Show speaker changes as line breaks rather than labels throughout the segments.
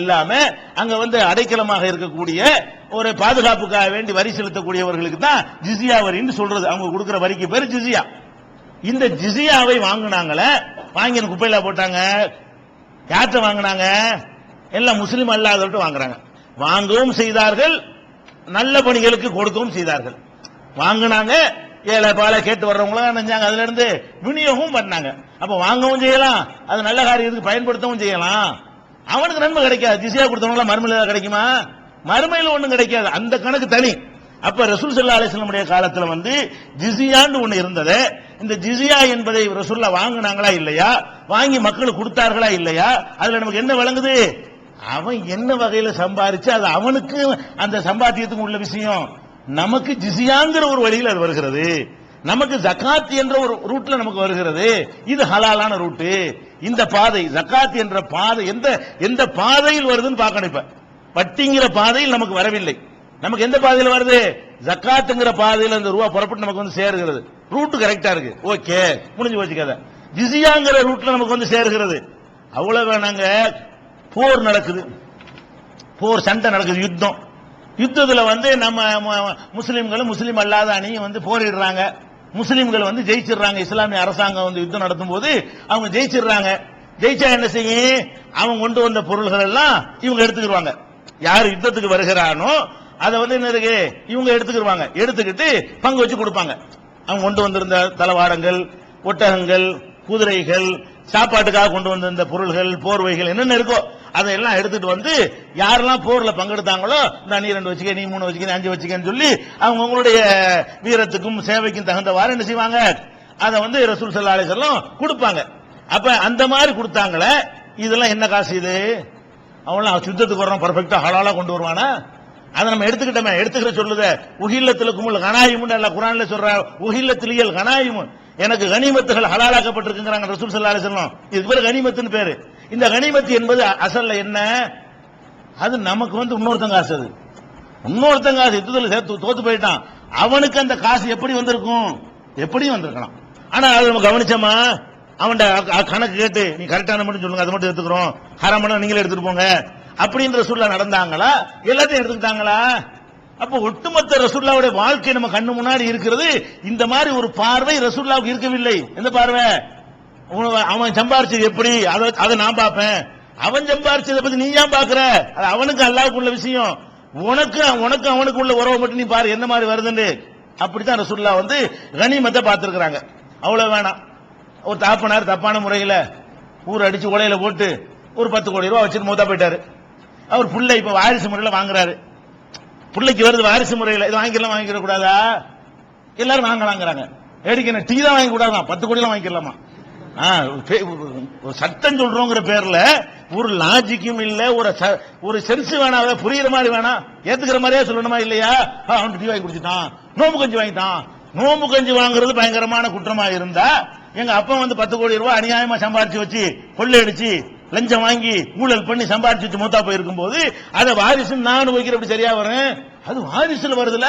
இல்லாம அங்க வந்து அடைக்கலமாக இருக்கக்கூடிய ஒரு பாதுகாப்புக்காக வேண்டி வரி செலுத்தக்கூடியவர்களுக்கு தான் ஜிசியா வரின்னு சொல்றது. அவங்க கொடுக்கிற வரிக்கு பேர் ஜிசியா. இந்த ஜிசியாவை வாங்கினாங்கள வாங்கி குப்பையில போட்டாங்க. யார்கிட்ட வாங்கினாங்க? எல்லாம் முஸ்லீம் அல்லாதவர்கிட்ட வாங்குறாங்க. வாங்கவும் செய்தார்கள் நல்ல பணிகளுக்கு கொடுக்கவும் செய்தார்கள். வாங்கினாங்க ஏழை பாலை கேட்டு வர்றவங்களாம் நினைஞ்சாங்க அதுல இருந்து விநியோகமும் பண்ணாங்க. அப்ப வாங்கவும் செய்யலாம் அது நல்ல காரியத்துக்கு பயன்படுத்தவும் செய்யலாம். அவனுக்கு நன்மை கிடைக்காது. திசையா கொடுத்தவங்களா மருமையில் தான் கிடைக்குமா? மருமையில் ஒன்றும் கிடைக்காது. அந்த கணக்கு தனி. அப்ப ரசூல் சல்லா அலிஸ்லமுடைய காலத்துல வந்து ஜிசியான்னு ஒண்ணு இருந்தது. இந்த ஜிசியா என்பதை ரசூல்லா வாங்கினாங்களா இல்லையா? வாங்கி மக்களுக்கு கொடுத்தார்களா இல்லையா? அதுல நமக்கு என்ன விளங்குது? அவன் என்ன வகையில சம்பாரிச்சு அது அவனுக்கு அந்த சம்பாத்தியத்துக்கு உள்ள விஷயம். நமக்கு ஜிசியாங்கிற ஒரு வழியில் அது வருகிறது. நமக்கு ஜக்காத் என்ற ஒரு ரூட்ல நமக்கு வருகிறது. இது ஹலாலான ரூட்டு. இந்த பாதை ஜக்காத் என்ற பாதை எந்த எந்த பாதையில் வருதுன்னு பார்க்கணும் இப்ப. வட்டிங்கிற பாதையில் நமக்கு வரவில்லை. நமக்கு எந்த பாதையில் வருது? ஜக்காத்துங்கிற பாதையில் அந்த ரூபா புறப்பட்டு நமக்கு வந்து சேருகிறது. ரூட்டு கரெக்டா இருக்கு. ஓகே. முடிஞ்சு போச்சு கதை. ஜிசியாங்கிற ரூட்ல நமக்கு வந்து சேருகிறது. அவ்வளவு வேணாங்க. போர் நடக்குது. போர் சண்டை நடக்குது. யுத்தம். யுத்தத்தில் வந்து நம்ம முஸ்லீம்களும் முஸ்லீம் அல்லாத அணியும் வந்து போரிடுறாங்க. முஸ்லிம்கள் வந்து ஜெயிச்சிடுறாங்க. இஸ்லாமிய அரசாங்கம் வந்து யுத்தம் நடத்தும் போது அவங்க ஜெயிச்சிடுறாங்க. ஜெயிச்சா என்ன செய்யும்? அவங்க கொண்டு வந்த பொருள்கள் எல்லாம் இவங்க எடுத்துக்கிடுவாங்க யார் யுத்தத்துக்கு வருகிறானோ அதை வந்து என்ன இருக்கு? இவங்க எடுத்துக்கிடுவாங்க எடுத்துக்கிட்டு பங்கு வச்சு கொடுப்பாங்க. அவங்க கொண்டு வந்திருந்த தளவாடங்கள் ஒட்டகங்கள் குதிரைகள் சாப்பாட்டுக்காக கொண்டு வந்திருந்த பொருள்கள் போர்வைகள் என்னென்ன இருக்கோ அதையெல்லாம் எடுத்துட்டு வந்து யாரெல்லாம் போர்ல பங்கெடுத்தாங்களோ நான் நீ ரெண்டு வச்சுக்க நீ மூணு வச்சுக்க அஞ்சு வச்சுக்கன்னு சொல்லி அவங்க உங்களுடைய வீரத்துக்கும் சேவைக்கும் தகுந்தவாறு என்ன செய்வாங்க? அதை வந்து ரசூல் சல்லா அலிசல்லாம் கொடுப்பாங்க. அப்ப அந்த மாதிரி கொடுத்தாங்களே இதெல்லாம் என்ன காசு இது? அவன்லாம் சுத்தத்துக்கு வர்றோம் பர்ஃபெக்டா ஹலாலா கொண்டு வருவானா? அதை நம்ம எடுத்துக்கிட்டோமே எடுத்துக்கிற சொல்லுத உகில்லத்தில் குமுல் கனாயிமுன்னு அல்ல குரான்ல சொல்ற உகில்லத்திலியல் கனாயிமு. எனக்கு கனிமத்துகள் ஹலாலாக்கப்பட்டிருக்குங்கிறாங்க ரசூல் சல்லா அலிசல்லாம் இதுக்கு பேர் கனிமத்துன்னு பேரு. இந்த கனிமத்து என்பது அசல்ல என்ன? அது நமக்கு வந்து இன்னொருத்தங்க காசு அது. இன்னொருத்தங்க காசு யுத்தத்தில் சேர்த்து தோத்து போயிட்டான். அவனுக்கு அந்த காசு எப்படி வந்திருக்கும்? எப்படியும் வந்திருக்கலாம். ஆனா அது நம்ம கவனிச்சோமா? அவன் கணக்கு கேட்டு நீ கரெக்டான மட்டும் சொல்லுங்க அதை மட்டும் எடுத்துக்கிறோம். ஹராமணம் நீங்களே எடுத்துட்டு போங்க. அப்படின்ற சூழ்நிலை நடந்தாங்களா? எல்லாத்தையும் எடுத்துக்கிட்டாங்களா? அப்ப ஒட்டுமொத்த ரசுல்லாவுடைய வாழ்க்கை நம்ம கண்ணு முன்னாடி இருக்கிறது இந்த மாதிரி ஒரு பார்வை ரசுல்லாவுக்கு இருக்கவில்லை. எந்த பார்வை? அவன் சம்பாரிச்சது எப்படி? அதை அதை நான் பார்ப்பேன். அவன் சம்பாரிச்சதை பத்தி நீ ஏன் பாக்குற அது அவனுக்கு அல்லாவுக்குள்ள விஷயம். உனக்கு உனக்கு அவனுக்கு உள்ள உறவை மட்டும் நீ பாரு என்ன மாதிரி வருதுன்னு. அப்படித்தான் ரசுல்லா வந்து கனிமத்தை பார்த்துருக்குறாங்க. அவ்வளவு வேணாம். ஒரு தாப்பனார் தப்பான முறையில் ஊர் அடிச்சு உலையில போட்டு ஒரு பத்து கோடி ரூபா வச்சுட்டு மூத்தா போயிட்டாரு. அவர் புள்ள இப்ப வாரிசு முறையில் வாங்குறாரு. பிள்ளைக்கு வருது வாரிசு முறையில். இது வாங்கிக்கலாம் வாங்கிக்கிற கூடாதா எல்லாரும் வாங்கலாங்கிறாங்க. ஏடிக்கு டீ தான் வாங்கி கூடாதான் பத்து கோடி எல்லாம் வாங்கிக்கலாமா? ஒரு சட்டம் சொல்றோங்கிற பேர்ல ஒரு லாஜிக்கும் இல்ல ஒரு ச- ஒரு சென்ஸ் வேணாம் அதை புரியுற மாதிரி வேணாம். ஏத்துக்கிற மாதிரியே சொல்லணுமா இல்லையா? அவன் டீ வாங்கி குடிச்சிட்டான். நோம்பு கஞ்சி வாங்கிட்டான். நோம்பு கஞ்சி வாங்குறது பயங்கரமான குற்றமா இருந்தா எங்க அப்பா வந்து பத்து கோடி ரூபாய் அநியாயமா சம்பாரிச்சு வச்சு கொள்ளையடிச்சு லஞ்சம் வாங்கி ஊழல் பண்ணி சம்பாரிச்சு வச்சு மூத்தா போயிருக்கும் போது அதை வாரிசு நான் வைக்கிற அப்படி சரியா வரும்? அது வாரிசுல வருதுல.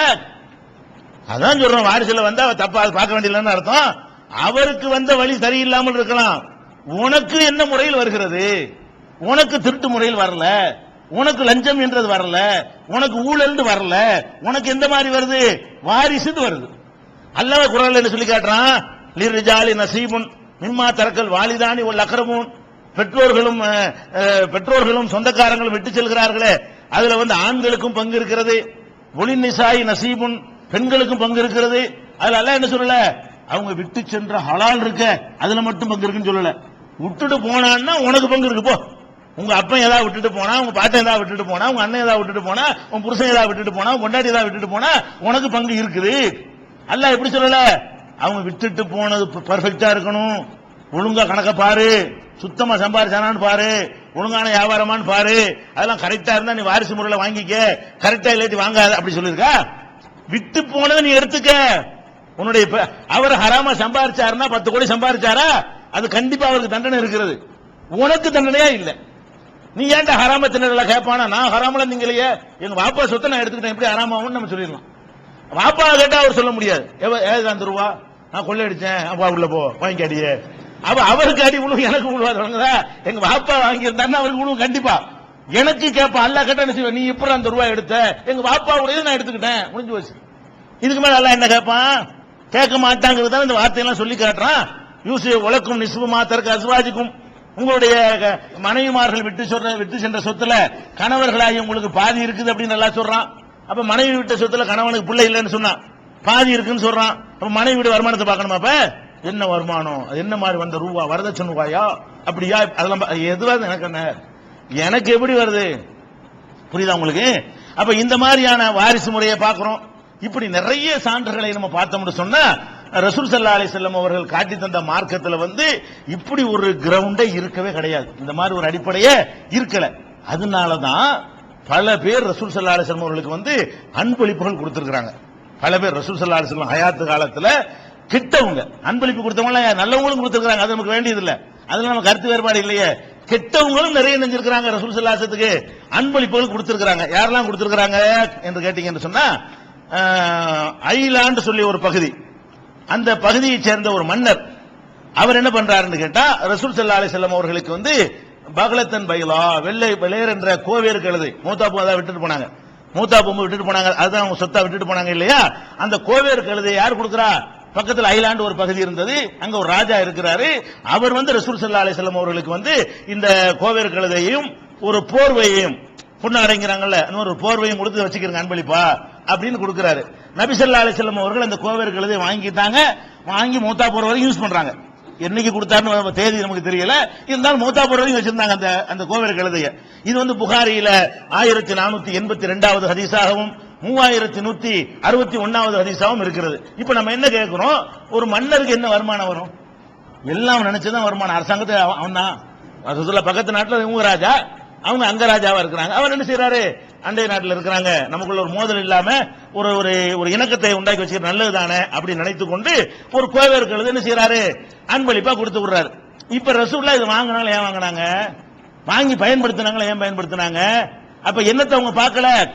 அதான் சொல்றோம் வாரிசுல வந்தா தப்பா அது பார்க்க வேண்டியதுன்னு அர்த்தம். அவருக்கு வந்த வழி சரியில்லாமல் இருக்கலாம். உனக்கு என்ன முறையில் வருகிறது? உனக்கு திருட்டு முறையில் வரல. உனக்கு லஞ்சம் என்றது வரல. உனக்கு ஊழல் வரல. உனக்கு எந்த மாதிரி வருது? வாரிசுன்னு வருது. அல்லாத குரல் என்ன சொல்லி காட்டுறான்? லிர்ரிஜாலி நசீபுன் மிம்மா தரக்கல் வாலிதானி ஒரு அக்ரமுன். பெற்றோர்களும் பெற்றோர்களும் சொந்தக்காரங்களும் விட்டு செல்கிறார்களே. அதுல வந்து ஆண்களுக்கும் பங்கு இருக்கிறது. ஒளி நிசாயி நசீபுன் பெண்களுக்கும் பங்கு இருக்கிறது. அதுல அல்ல என்ன சொல்லல? அவங்க விட்டு சென்ற ஹலால் இருக்க அதுல மட்டும் பங்கு இருக்குன்னு சொல்லல. விட்டுட்டு போனான்னா உனக்கு பங்கு இருக்கு போ. உங்க அப்பன் ஏதாவது விட்டுட்டு போனா உங்க பாட்டன் ஏதாவது விட்டுட்டு போனா உங்க அண்ணன் ஏதாவது விட்டுட்டு போனா உன் புருஷன் ஏதாவது விட்டுட்டு போனா கொண்டாடி ஏதாவது விட்டுட்டு போனா உனக்கு பங்கு இருக்குது. அல்ல எப்படி சொல்லல? அவங்க விட்டுட்டு போனது பர்ஃபெக்டா இருக்கணும். ஒழுங்கா கணக்க பாரு. சுத்தமா சம்பாரிச்சானான்னு பாரு. ஒழுங்கான வியாபாரமான்னு பாரு. அதெல்லாம் கரெக்டா இருந்தா நீ வாரிசு முறையில வாங்கிக்க. கரெக்டா இல்லாட்டி வாங்காத. அப்படி சொல்லியிருக்கா? விட்டு போனதை நீ எடுத்துக்க. உன்னுடைய அவர் ஹராம சம்பாதிச்சாருன்னா பத்து கோடி சம்பாதிச்சாரா அது கண்டிப்பா அவருக்கு தண்டனை இருக்கிறது. உனக்கு தண்டனையா இல்ல. நீ ஏன்டா ஹராம தின்னல கேட்பானா நான் ஹராமல நீங்களையே எங்க வாப்பா சொத்தை நான் எடுத்துக்கிட்டேன். எப்படி ஹராமாவும் நம்ம சொல்லிடலாம். வாப்பா கேட்டா அவர் சொல்ல முடியாது. எவ- ஏது அந்த ரூபா நான் கொள்ளையடிச்சேன். அப்பா உள்ள போ. வாங்கி அடியே அவ அவருக்கு அடி உணவு எனக்கு உழுவா தொடங்குதா? எங்க வாப்பா வாங்கியிருந்தாருன்னா அவருக்கு உணவு கண்டிப்பா. எனக்கு கேட்பான் அல்லா கேட்டா என்ன செய்வேன் நீ எப்படி அந்த ரூபாய் எடுத்த. எங்க பாப்பாவுடைய நான் எடுத்துக்கிட்டேன். முடிஞ்சு போச்சு. இதுக்கு மேல அல்லாஹ் என்ன கேட்பான் கேட்க மாட்டாங்கிறது இந்த வார்த்தையெல்லாம் சொல்லி காட்டுறான். யூசி உலக்கும் நிசுபு தற்கு அசுவாஜிக்கும் உங்களுடைய க- மனைவிமார்கள் விட்டு சொல்ற விட்டு சென்ற சொத்துல கணவர்களாகி உங்களுக்கு பாதி இருக்குது அப்படின்னு நல்லா சொல்றான். அப்ப மனைவி விட்ட சொத்துல கணவனுக்கு பிள்ளை இல்லைன்னு சொன்னான். பாதி இருக்குன்னு சொல்றான். அப்ப மனைவி விட வருமானத்தை பார்க்கணுமா அப்ப? என்ன வருமானம்? அது என்ன மாதிரி வந்த ரூபா? வரதட்சணை ரூபாயா? அப்படியா? அதெல்லாம் பா- எதுவா எனக்கு என்ன எனக்கு எப்படி வருது? புரியுதா உங்களுக்கு? அப்ப இந்த மாதிரியான வாரிசு முறையை பார்க்கிறோம். இப்படி நிறைய சான்றுகளை நம்ம பார்த்தோம்னு சொன்னா ரசூல் சல்லா அலி செல்லம் அவர்கள் காட்டி தந்த மார்க்கத்தில் வந்து இப்படி ஒரு கிரவுண்டே இருக்கவே கிடையாது. இந்த மாதிரி ஒரு அடிப்படையே இருக்கல. அதனாலதான் பல பேர் ரசூல் சல்லா அலி செல்லம் அவர்களுக்கு வந்து அன்பளிப்புகள் கொடுத்துருக்காங்க பல பேர் ரசூல் சல்லா அலி செல்லம் ஹயாத்து காலத்தில் கிட்டவங்க. அன்பளிப்பு கொடுத்தவங்க நல்லவங்களும் கொடுத்துருக்காங்க அது நமக்கு வேண்டியது இல்லை. அதில் நம்ம கருத்து வேறுபாடு இல்லையே. கெட்டவங்களும் நிறைய நெஞ்சிருக்கிறாங்க ரசூல் சல்லாசத்துக்கு அன்பளிப்புகள் கொடுத்துருக்காங்க யாரெல்லாம் கொடுத்துருக்காங்க என்று கேட்டீங்கன்னு சொன்னா ஐலாண்டு சொல்லி ஒரு பகுதி. அந்த பகுதியைச் சேர்ந்த ஒரு மன்னர் அவர் என்ன பண்றாருன்னு கேட்டா ரசூல் சல்லா அலி செல்லம் அவர்களுக்கு வந்து பகலத்தன் பைலா வெள்ளை வெள்ளையர் என்ற கோவேறு கழுதை பூ அதான் விட்டுட்டு போனாங்க. மூத்தா பொம்பு விட்டுட்டு போனாங்க அதுதான் அவங்க சொத்தா விட்டுட்டு போனாங்க இல்லையா? அந்த கோவேறு கழுதை யார் கொடுக்குறா? பக்கத்தில் ஐலாண்டு ஒரு பகுதி இருந்தது அங்க ஒரு ராஜா இருக்கிறாரு. அவர் வந்து ரசூல் சல்லா அலிஸ்லாம் அவர்களுக்கு வந்து இந்த கோவேறு கழுதையும் ஒரு போர்வையையும் புண்ணாடைங்கிறாங்கல்ல அடைங்கிறாங்கல்ல இன்னொரு போர்வையும் கொடுத்து வச்சுக்கிறங்க அன்பளிப்பா. அப்படின்னு கொடுக்குறாரு. நபிசல்லா அலிசல்லம் அவர்கள் அந்த கோவேறு கழுதை வாங்கிட்டாங்க. வாங்கி மூத்தா போற வரைக்கும் யூஸ் பண்றாங்க. என்னைக்கு கொடுத்தாருன்னு தேதி நமக்கு தெரியல. இருந்தாலும் மூத்தா போற வரைக்கும் வச்சிருந்தாங்க அந்த அந்த கோவேறு கழுதைய இது வந்து புகாரியில ஆயிரத்தி நானூத்தி எண்பத்தி ரெண்டாவது ஹதீஸாகவும் மூவாயிரத்தி நூத்தி அறுபத்தி ஒன்னாவது ஹதீஸாகவும் இருக்கிறது. இப்ப நம்ம என்ன கேட்கிறோம்? ஒரு மன்னருக்கு என்ன வருமானம் வரும்? எல்லாம் நினைச்சுதான் வருமானம். அரசாங்கத்தை அவன் தான். பக்கத்து நாட்டில் இவங்க ராஜா அவங்க அங்க ராஜாவா இருக்கிறாங்க. அவர் என்ன செய்யறாரு அண்டை நாட்டில் இருக்கிறாங்க. நமக்குள்ள ஒரு மோதல் இல்லாம ஒரு ஒரு ஒரு இணக்கத்தை உண்டாக்கி வச்சுக்கிறது நல்லது தானே அப்படின்னு நினைத்து கொண்டு ஒரு கோவேறு என்ன செய்யறாரு அன்பளிப்பா கொடுத்து விடுறாரு. இப்ப ரசூல்லா இது வாங்கினாலும் ஏன் வாங்கினாங்க? வாங்கி பயன்படுத்தினாங்களா ஏன் பயன்படுத்தினாங்க? அப்ப என்னத்தை அவங்க பார்க்கல?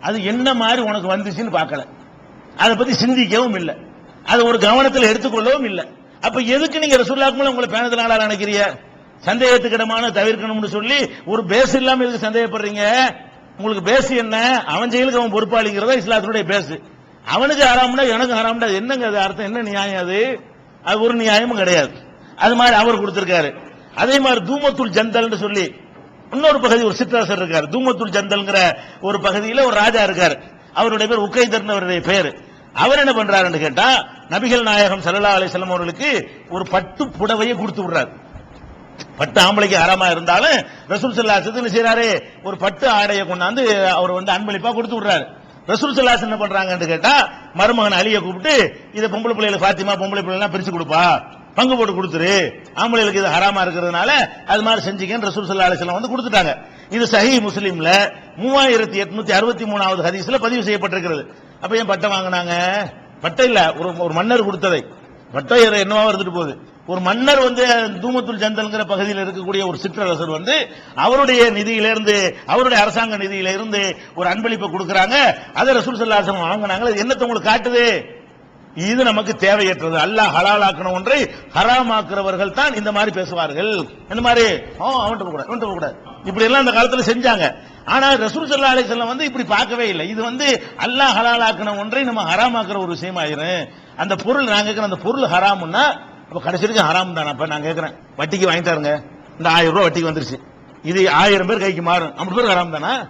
அது என்ன மாதிரி உனக்கு வந்துச்சுன்னு பார்க்கல. அதை பத்தி சிந்திக்கவும் இல்லை. அதை ஒரு கவனத்தில் எடுத்துக்கொள்ளவும் இல்லை. அப்ப எதுக்கு நீங்க ரசூல்லாக்குள்ள உங்களை பேனதுனால நினைக்கிறீங்க? சந்தேகத்துக்கிடமான தவிர்க்கணும்னு சொல்லி ஒரு பேஸ் இல்லாம எதுக்கு சந்தேகப்படுறீங்க? உங்களுக்கு பேசு என்ன? அவன் செயலுக்கு அவன் பொறுப்பாளிங்கிறதா இஸ்லாத்தினுடைய பேசு. அவனுக்கு ஹராம்னா எனக்கு ஹராம்டா என்னங்க அது அர்த்தம்? என்ன நியாயம் அது? அது ஒரு நியாயமும் கிடையாது. அது மாதிரி அவர் கொடுத்திருக்காரு. அதே மாதிரி தூமத்துல் ஜந்தல்னு சொல்லி இன்னொரு பகுதி ஒரு சித்தரசர் இருக்காரு. தூமத்துல் ஜந்தல்ங்கிற ஒரு பகுதியில் ஒரு ராஜா இருக்காரு. அவருடைய பேர் உக்கைதர்னு அவருடைய பேர். அவர் என்ன பண்றாருன்னு கேட்டா நபிகள் நாயகம் சல்லா அலைஹி அவர்களுக்கு ஒரு பட்டு புடவையை கொடுத்து விடுறாரு. பட்டு ஆம்பளைக்கு ஆறாமா இருந்தாலும் ரசூல் சல்லா என்ன செய்யறாரு ஒரு பட்டு ஆடையை கொண்டாந்து அவர் வந்து அன்பளிப்பா கொடுத்து விடுறாரு. ரசூல் சல்லாஸ் என்ன பண்றாங்கன்னு கேட்டா மருமகன் அழிய கூப்பிட்டு இதை பொம்பளை பிள்ளைகளுக்கு பாத்திமா பொம்பளை பிள்ளைலாம் பிரிச்சு கொடுப்பா. பங்கு போட்டு கொடுத்துரு. ஆம்பளைகளுக்கு இது ஹராமா இருக்கிறதுனால அது மாதிரி செஞ்சுக்கன்னு ரசூல் சல்லா அலிஸ்லாம் வந்து கொடுத்துட்டாங்க. இது சஹி முஸ்லீம்ல மூவாயிரத்தி எட்நூத்தி அறுபத்தி மூணாவது ஹதீஸ்ல பதிவு செய்யப்பட்டிருக்கிறது. அப்ப ஏன் பட்டம் வாங்கினாங்க? பட்டம் இல்ல ஒரு ஒரு மன்னர் கொடுத்ததை. பட்டம் ஏற என்னவா இருந்துட்டு போகுது? ஒரு மன்னர் வந்து தூமத்துல் ஜந்தல்ங்கிற பகுதியில் இருக்கக்கூடிய ஒரு சிற்றரசர் வந்து அவருடைய நிதியிலிருந்து அவருடைய அரசாங்க நிதியிலிருந்து ஒரு அன்பளிப்பை கொடுக்குறாங்க. அதை ரசூல் சல்லாசம் வாங்கினாங்க என்னத்தை உங்களுக்கு காட்டுது? இது நமக்கு தேவையற்றது. அல்லாஹ் ஹலாலாக்கணும் ஒன்றை ஹராமாக்குறவர்கள் தான் இந்த மாதிரி பேசுவார்கள். இந்த மாதிரி? அவன்ட்டு கூட போக கூட இப்படி எல்லாம் அந்த காலத்தில் செஞ்சாங்க. ஆனா ரசூல் சல்லா அலிஸ்லாம் வந்து இப்படி பார்க்கவே இல்லை. இது வந்து அல்லாஹ் ஹலாலாக்கின ஒன்றை நம்ம ஹராமாக்குற ஒரு விஷயம் ஆயிரும் அந்த பொருள் நாங்கள் அந்த பொருள் ஹராம்னா அப்போ கடைசி வரைக்கும் ஹராம் தானே? அப்போ நான் கேட்குறேன் வட்டிக்கு வாங்கி தருங்க. இந்த ஆயிரம் ரூபா வட்டிக்கு வந்துருச்சு. இது ஆயிரம் பேர் கைக்கு மாறும். ஐம்பது பேர் ஹராம் தானா?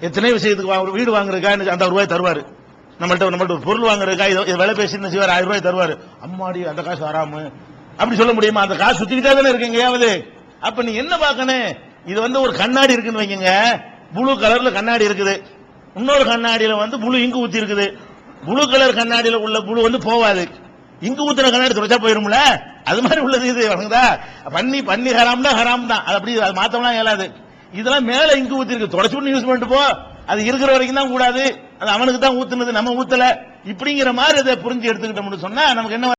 எத்தனை விஷயத்துக்கு வா- ஒரு வீடு வாங்குறதுக்கா அந்த ரூபாய் தருவார். நம்மள்ட்ட நம்மள்ட்ட ஒரு பொருள் வாங்குறதுக்கா இது விலை பேசி செய்வார் ஆயிரம் ரூபாய் தருவார். அம்மாடி அந்த காசு ஹராமு. அப்படி சொல்ல முடியுமா? அந்த காசு சுத்திக்கிட்டே தானே இருக்கு எங்கேயாவது அப்ப நீ என்ன பார்க்கணும்? இது வந்து ஒரு கண்ணாடி இருக்குன்னு வைங்க ப்ளூ கலர்ல கண்ணாடி இருக்குது. இன்னொரு கண்ணாடியில வந்து புழு இங்கு ஊத்தி இருக்குது. ப்ளூ கலர் கண்ணாடியில உள்ள புழு வந்து போவாது. இங்கு ஊத்துன கண்ணாடி துடைச்சா போயிரும்ல? அது மாதிரி உள்ளது இது வணங்குதா? பண்ணி பண்ணி ஹராம்னா ஹராம் தான். அது அப்படி அது மாத்தம்லாம் இயலாது இதெல்லாம் மேல இங்கு ஊத்திருக்கு. தொடச்சு யூஸ் பண்ணிட்டு போ. அது இருக்கிற வரைக்கும் தான் கூடாது. அது அவனுக்கு தான் ஊத்துனது. நம்ம ஊத்தல. இப்படிங்கிற மாதிரி அதை புரிஞ்சு எடுத்துக்கிட்டோம்னு சொன்னா நமக்கு என்ன